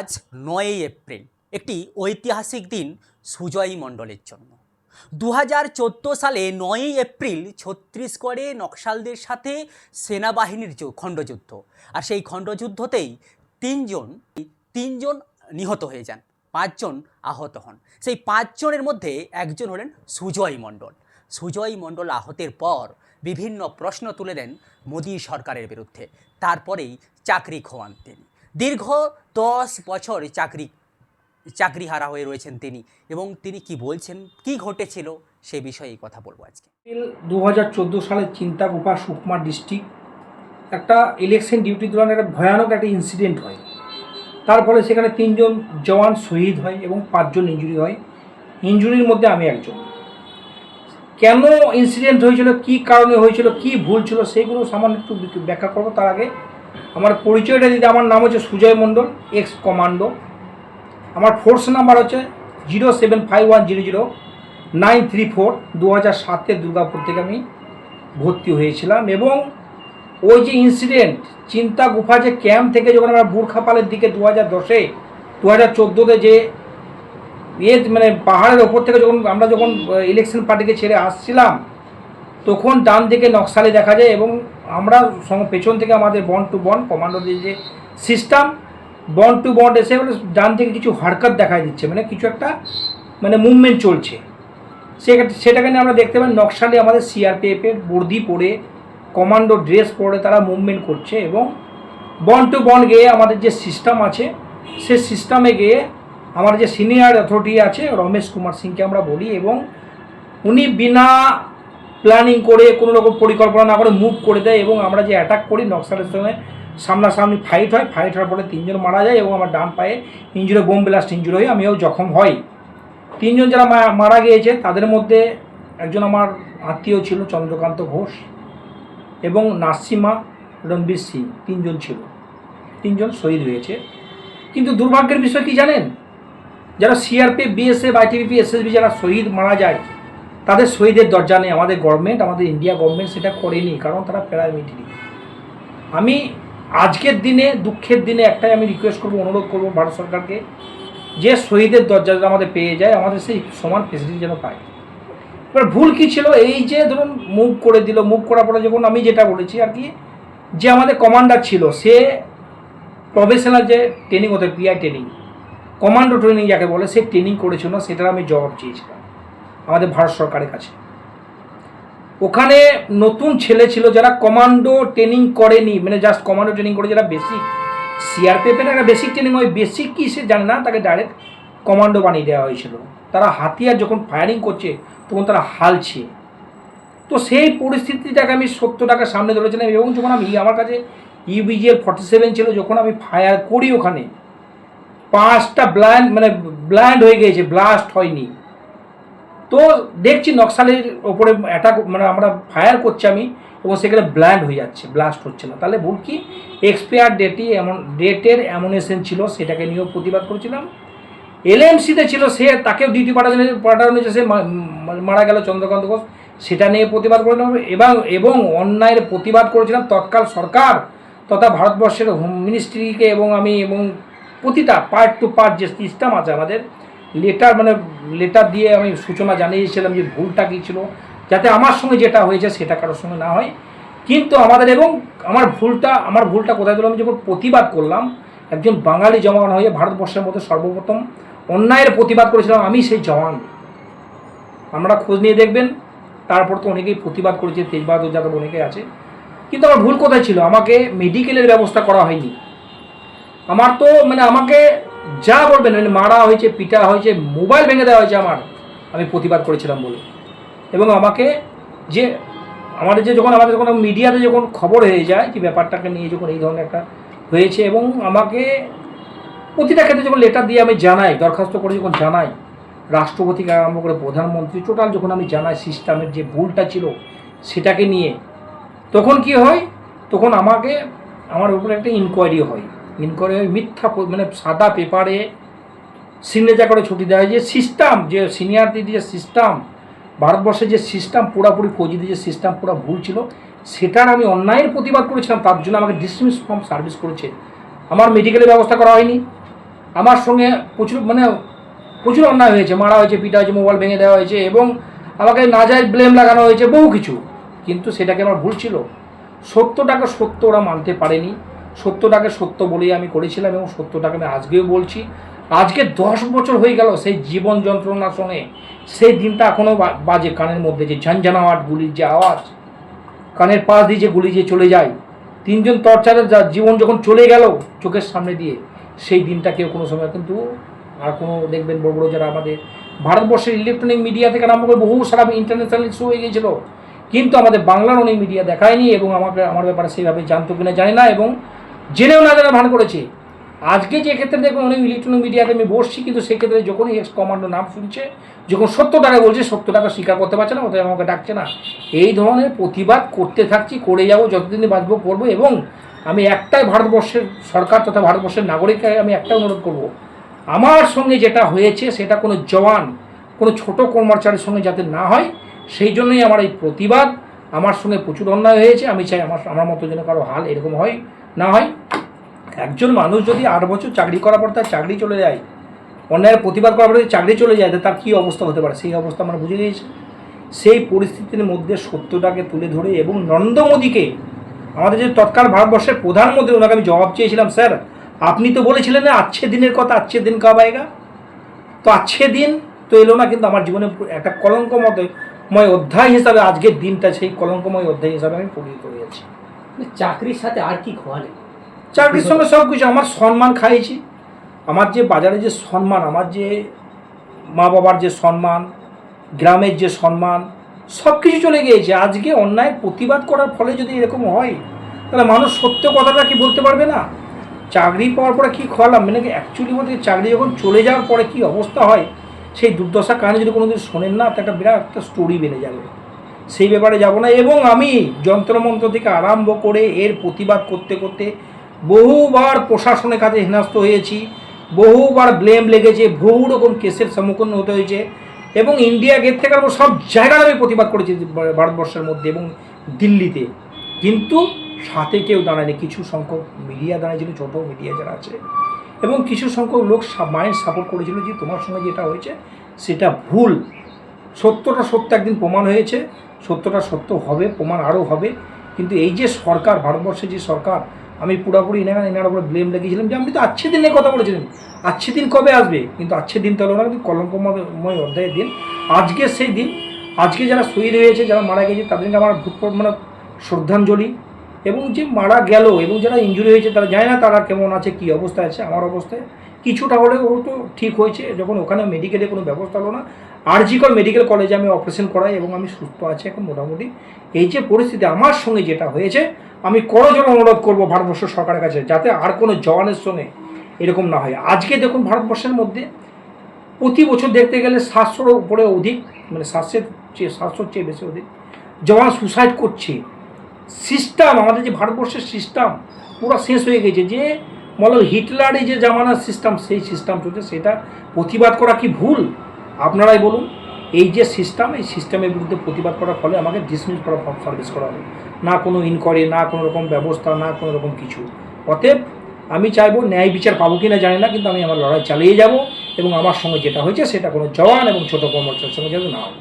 আজ নয়ই এপ্রিল, একটি ঐতিহাসিক দিন সুজয় মণ্ডলের জন্য। দু হাজার চোদ্দ সালে নয়ই এপ্রিল ছত্তিশগড়ে নকশালদের সাথে সেনাবাহিনীর খণ্ডযুদ্ধ, আর সেই খণ্ডযুদ্ধতেই তিনজন তিনজন নিহত হয়ে যান, পাঁচজন আহত হন। সেই পাঁচজনের মধ্যে একজন হলেন সুজয় মণ্ডল। সুজয় মণ্ডল আহতের পর বিভিন্ন প্রশ্ন তুলে দেন মোদী সরকারের বিরুদ্ধে, তারপরেই চাকরি খোয়ান তিনি। দীর্ঘ দশ বছর চাকরি, চাকরিহারা হয়ে রয়েছেন তিনি এবং তিনি কি বলছেন, কি ঘটেছিল সে বিষয়েই কথা বলব আজকে। দু হাজার চোদ্দ সালে চিন্তাগুপা সুকমা ডিস্ট্রিক্ট একটা ইলেকশন ডিউটি দৌরান একটা ভয়ানক একটা ইনসিডেন্ট হয়। তার ফলে সেখানে তিনজন জওয়ান শহীদ হয় এবং পাঁচজন ইঞ্জুরি হয়। ইঞ্জুরির মধ্যে আমি একজন। কেন ইনসিডেন্ট হয়েছিল, কি কারণে হয়েছিল, কি ভুল ছিল, সেগুলো সামান্য একটু ব্যাখ্যা করব। তার আগে আমার পরিচয়টা দিতে, আমার নাম হচ্ছে সুজয় মণ্ডল এক্স কমান্ডো আমার ফোর্স নাম্বার হচ্ছে zero seven five one zero zero nine three four দু হাজার সাতের দুর্গাপুর থেকে আমি ভর্তি হয়েছিলাম এবং ওই যে ইনসিডেন্ট চিন্তা গুফা যে ক্যাম্প থেকে যখন আমরা বুর্খাপালের দিকে দু হাজার দশে, দু হাজার চোদ্দোতে যে ইয়ে মানে পাহাড়ের ওপর থেকে যখন আমরা যখন ইলেকশন পার্টিকে ছেড়ে আসছিলাম, তখন ডান দিকে নকশালে দেখা যায় এবং আমরা সঙ্গে পেছন থেকে আমাদের বন টু বন কমান্ডোদের যে সিস্টেম বন টু বন্ড এসে মানে ডান থেকে কিছু হরকত দেখাই দিচ্ছে মানে কিছু একটা মানে মুভমেন্ট চলছে। সে- সেটাকে নিয়ে আমরা দেখতে পাই, নকশালে আমাদের সিআরপিএফের বর্দি পরে কমান্ডো ড্রেস পরে তারা মুভমেন্ট করছে এবং বন টু বন গিয়ে আমাদের যে সিস্টেম আছে সে সিস্টেমে গিয়ে আমার যে সিনিয়র অথরিটি আছে, রমেশ কুমার সিংকে আমরা বলি এবং উনি বিনা প্ল্যানিং করে, কোনো রকম পরিকল্পনা না করে মুভ করে দেয় এবং আমরা যে অ্যাটাক করি, নকশালের সঙ্গে সামনাসামনি ফাইট হয়। ফাইট হওয়ার পরে তিনজন মারা যায় এবং আমার ডান পায়ে ইঞ্জুরি বোম ব্লাস্ট ইঞ্জুরি হয়ে আমিও জখম হই। তিনজন যারা মারা গিয়েছে, তাদের মধ্যে একজন আমার আত্মীয় ছিল, চন্দ্রকান্ত ঘোষ এবং নাসিমা রণবীর সিং, তিনজন ছিল। তিনজন শহীদ হয়েছে। কিন্তু দুর্ভাগ্যের বিষয় কি জানেন? যারা সিআরপি বিএসএফ আইটিবিপি এসএসবি যারা শহীদ মারা যায় তাদের শহীদের দরজা নেই, আমাদের গভর্নমেন্ট আমাদের ইন্ডিয়া গভর্নমেন্ট সেটা করেনি, কারণ তারা প্যারামিলিটারি আমি আজকের দিনে, দুঃখের দিনে একটাই আমি রিকোয়েস্ট করব, অনুরোধ করব ভারত সরকারকে, যে শহীদের দরজা যেন আমাদের পেয়ে যায়, আমাদের সেই সমান ফেসিলিটি যেন পায়। এবার ভুল কী ছিল? এই যে ধরুন মুভ করে দিল মুভ করার পরে যখন আমি যেটা বলেছি আর কি, যে আমাদের কমান্ডার ছিল, সে প্রফেশনাল যে ট্রেনিং হতো পিআই ট্রেনিং কমান্ডো ট্রেনিং যাকে বলে, সে ট্রেনিং করেছিল না সেটার আমি জবাব চেয়েছিলাম। আমাদের ভারত সরকারের কাছে। ওখানে নতুন ছেলে ছিল যারা কমান্ডো ট্রেনিং করেনি মানে জাস্ট কমান্ডো ট্রেনিং করে, যারা বেসিক সিআরপিএফের একটা বেসিক ট্রেনিং ওই বেসিক কী সে জানে না, তাকে ডাইরেক্ট কমান্ডো বানিয়ে দেওয়া হয়েছিল। তারা হাতিয়ার যখন ফায়ারিং করছে, তখন তারা হালছে। তো সেই পরিস্থিতিটাকে আমি সত্য টাকা সামনে ধরেছিলাম এবং যখন আমি আমার কাছে ইউবিজিএল ফর্টি সেভেন ছিল, যখন আমি ফায়ার করি ওখানে, পাঁচটা ব্ল্যান্ড মানে ব্ল্যান্ড হয়ে গিয়েছে ব্লাস্ট হয়নি। তো দেখছি নকশালের ওপরে অ্যাটাক মানে আমরা ফায়ার করছি আমি এবং সেখানে ব্ল্যান্ড হয়ে যাচ্ছে ব্লাস্ট হচ্ছে না। তাহলে ভুল কি? এক্সপায়ার ডেটই এমন ডেটের অ্যামোনেশন ছিল, সেটাকে নিয়েও প্রতিবাদ করেছিলাম। এলএমসিতে ছিল, সে তাকেও ডিউটি পাঠানো পাঠানো হয়েছে সে মারা গেল চন্দ্রকান্ত ঘোষ, সেটা নিয়ে প্রতিবাদ করেছিলাম এবং এবং অন্যায়ের প্রতিবাদ করেছিলাম তৎকাল সরকার তথা ভারতবর্ষের হোম মিনিস্ট্রিকে এবং আমি এবং প্রতিটা পার্ট টু পার্ট যে সিস্টেম আছে আমাদের লেটার মানে লেটার দিয়ে আমি সূচনা জানিয়েছিলাম যে ভুলটা কী ছিল, যাতে আমার সঙ্গে যেটা হয়েছে সেটা কারোর সঙ্গে না হয়। কিন্তু আমাদের এবং আমার ভুলটা আমার ভুলটা কোথায় দিলাম যখন প্রতিবাদ করলাম, একজন বাঙালি জওয়ান হয়ে ভারতবর্ষের মধ্যে সর্বপ্রথম অন্যায়ের প্রতিবাদ করেছিলাম, আমি সেই জওয়ান। আমরা খোঁজ নিয়ে দেখবেন, তারপর তো অনেকেই প্রতিবাদ করেছে, তেজবাহাদুর যাদব অনেকেই আছে। কিন্তু আমার ভুল কোথায় ছিল? আমাকে মেডিকেলের ব্যবস্থা করা হয়নি। আমার তো মানে আমাকে যা বলবেন মানে মারা হয়েছে, পিটা হয়েছে, মোবাইল ভেঙে দেওয়া হয়েছে আমার। আমি প্রতিবাদ করেছিলাম বলে। এবং আমাকে যে, আমাদের যে যখন, আমাদের যখন মিডিয়াতে যখন খবর হয়ে যায় যে ব্যাপারটাকে নিয়ে যখন এই ধরনের একটা হয়েছে এবং আমাকে প্রতিটা ক্ষেত্রে যখন লেটার দিয়ে আমি জানাই, দরখাস্ত করে যখন জানাই রাষ্ট্রপতিকে আরম্ভ করে প্রধানমন্ত্রী টোটাল যখন আমি জানাই সিস্টেমের যে ভুলটা ছিল সেটাকে নিয়ে, তখন কি হয়? তখন আমাকে, আমার উপরে একটা ইনকোয়ারি হয়। ইনকোয়ারি হয় মিথ্যা মানে সাদা পেপারে সিগনেচার করে ছুটি দেওয়া যে সিস্টেম, যে সিনিয়রদের যে সিস্টেম, ভারতবর্ষের যে সিস্টেম পুরাপুরি ফৌজিদের যে সিস্টেম পুরো ভুল ছিল, সেটার আমি অন্যায়ের প্রতিবাদ করেছিলাম, তার জন্য আমাকে ডিসমিস ফর্ম সার্ভিস করেছে। আমার মেডিকেলের ব্যবস্থা করা হয়নি। আমার সঙ্গে প্রচুর মানে প্রচুর অন্যায় হয়েছে, মারা হয়েছে, পিটা হয়েছে, মোবাইল ভেঙে দেওয়া হয়েছে এবং আমাকে না যায় ব্লেম লাগানো হয়েছে, বহু কিছু। কিন্তু সেটাকে আমার ভুল ছিল। সত্যটাকে সত্য ওরা মানতে পারেনি। সত্যটাকে সত্য বলেই আমি করেছিলাম এবং সত্যটাকে আমি আজকেও বলছি। আজকে দশ বছর হয়ে গেল সেই জীবন যন্ত্রণার সঙ্গে সেই দিনটা এখনও বাজে কানের মধ্যে যে ঝনঝনাওয়াট গুলির যে আওয়াজ, কানের পাশ দিয়ে যে গুলি যে চলে যায়। তিনজন টর্চারের যা জীবন যখন চলে গেল চোখের সামনে দিয়ে, সেই দিনটা কেউ কোনো সময় কিন্তু আর কোনো দেখবেন বড় বড় যারা আমাদের ভারতবর্ষের ইলেকট্রনিক মিডিয়া থেকে আরম্ভ করে বহু সারা ইন্টারন্যাশনাল ইস্যু হয়ে গিয়েছিল। কিন্তু আমাদের বাংলার অনেক মিডিয়া দেখায়নি এবং আমাকে, আমার ব্যাপারে সেইভাবে জানতো কিনা জানি না এবং জেনেও না জানা ভান করেছে। আজকে যে ক্ষেত্রে দেখুন অনেক ইলেকট্রনিক মিডিয়াতে আমি বসছি, কিন্তু সেক্ষেত্রে যখনই এক্স কমান্ডো নাম শুনছে, যখন সত্যটাকে বলছে সত্যটাকে স্বীকার করতে পারছে না, অতএব আমাকে ডাকছে না। এই ধরনের প্রতিবাদ করতে থাকছি, করে যাব, যতদিন বাঁচবো, করব এবং আমি একটাই ভারতবর্ষের সরকার তথা ভারতবর্ষের নাগরিককে আমি একটাই অনুরোধ করব। আমার সঙ্গে যেটা হয়েছে, সেটা কোনো জওয়ান, কোনো ছোট কর্মচারীর সঙ্গে যাতে না হয়, সেই জন্যই আমার এই প্রতিবাদ। আমার সঙ্গে প্রচুর অন্যায় হয়েছে, আমি চাই আমার আমার মতো যেন কারও হাল এরকম হয়। না হয়? একজন মানুষ যদি আট বছর চাকরি করার পর তার চাকরি চলে যায়, অন্যায়ের প্রতিবাদ করার পরে চাকরি চলে যায় তার কী অবস্থা হতে পারে? সেই অবস্থা আমরা বুঝে গিয়েছি। সেই পরিস্থিতির মধ্যে সত্যটাকে তুলে ধরে এবং নরেন্দ্র মোদীকে, আমাদের যে তৎকাল ভারতবর্ষের প্রধানমন্ত্রী, ওনাকে আমি জবাব চেয়েছিলাম, স্যার, আপনি তো বলেছিলেন না আচ্ছে দিনের কথা আচ্ছে দিন কব আয়েগা তো আচ্ছে দিন তো এলো না, কিন্তু আমার জীবনে একটা কলঙ্কময়, অধ্যায় হিসাবে আজকের দিনটা, সেই কলঙ্কময় অধ্যায় হিসাবে আমি পরিণত হয়েছি। চাকরির সাথে আর কি খোয়ালে চাকরির সঙ্গে সব কিছু, আমার সম্মান খাইছি আমার যে বাজারে যে সম্মান, আমার যে মা বাবার যে সম্মান, গ্রামের যে সম্মান, সব কিছু চলে গিয়েছে। আজকে অন্যায়ের প্রতিবাদ করার ফলে যদি এরকম হয়, তাহলে মানুষ সত্য কথাটা কি বলতে পারবে না? চাকরি পাওয়ার পরে কী খোয়ালাম? মানে অ্যাকচুয়ালি বলতে চাকরি যখন চলে যাওয়ার পরে কি অবস্থা হয়? সেই দুর্দশা কাহিনী যদি কোনোদিন শোনেন না, তো একটা বিরাট একটা স্টোরি বেড়ে যাবে। সেই ব্যাপারে যাব না। এবং আমি যন্ত্রমন্ত্র থেকে আরম্ভ করে এর প্রতিবাদ করতে করতে বহুবার প্রশাসনের কাছে হেনস্থ হয়েছি, বহুবার ব্লেম লেগেছে বহু রকম কেসের সম্মুখীন হতে হয়েছে এবং ইন্ডিয়া গেট থেকে আরম্ভ সব জায়গায় আমি প্রতিবাদ করেছি ভারতবর্ষের মধ্যে এবং দিল্লিতে। কিন্তু সাথে কেউ দাঁড়ায়নি, কিছু সংখ্যক মিডিয়া দাঁড়িয়েছিল, ছোটো মিডিয়া যারা আছে, এবং কিছু সংখ্যক লোক মাইন্ড সাপোর্ট করেছিল যে তোমার সঙ্গে যেটা হয়েছে, সেটা ভুল। সত্যটা সত্য একদিন প্রমাণ হয়েছে, সত্যটা সত্য হবে, প্রমাণ আরও হবে। কিন্তু এই যে সরকার, ভারতবর্ষের যে সরকার, আমি পুরোপুরি এনারা এনার উপরে ব্লেম লেগেছিলাম যে, আপনি তো আচ্ছে দিনের কথা বলেছিলেন। আচ্ছে দিন কবে আসবে? কিন্তু আচ্ছে দিন তাহলে হলো না কিন্তু কলঙ্কময় অধ্যায়ের দিন। আজকে সেই দিন, আজকে যারা শহীদ হয়েছে, যারা মারা গেছে, তাদেরকে আমার ভূত মানে শ্রদ্ধাঞ্জলি। এবং যে মারা গেল এবং যারা ইঞ্জুরি হয়েছে, তারা জানে না তারা কেমন আছে, কী অবস্থায় আছে, আমার অবস্থায়। কিছুটা হলেও তো ঠিক হয়েছে, যখন ওখানে মেডিকেলে কোনো ব্যবস্থা হলো না আরজিকর মেডিকেল কলেজে আমি অপারেশন করাই এবং আমি সুস্থ আছি এখন মোটামুটি। এই যে পরিস্থিতি আমার সঙ্গে যেটা হয়েছে, আমি করজোর অনুরোধ করব ভারতবর্ষ সরকারের কাছে যাতে আর কোনো জওয়ানের সঙ্গে এরকম না হয়। আজকে দেখুন ভারতবর্ষের মধ্যে প্রতি বছর দেখতে গেলে সাতশোর উপরে অধিক মানে সাতশোর চেয়ে সাতশোর চেয়ে বেশি অধিক জওয়ান সুসাইড করছে। সিস্টেম আমাদের যে ভারতবর্ষের সিস্টেম পুরো শেষ হয়ে গেছে যে বলো হিটলারই যে জামানার সিস্টেম সেই সিস্টেম চলছে, সেটা প্রতিবাদ করা কি ভুল? আপনারাই বলুন, এই যে সিস্টেম এই সিস্টেমের বিরুদ্ধে প্রতিবাদ করার ফলে আমাকে ডিসমিস করা সার্ভিস করা হবে। না কোনো ইনকোয়ারি না কোনো রকম ব্যবস্থা, না কোনো রকম কিছু। অতএব, আমি চাইব ন্যায় বিচার পাবো কি না জানি না, কিন্তু আমি আমার লড়াই চালিয়ে যাব এবং আমার সঙ্গে যেটা হয়েছে সেটা কোনো জওয়ান এবং ছোটো কর্মচারীর সঙ্গে যেন না হয়।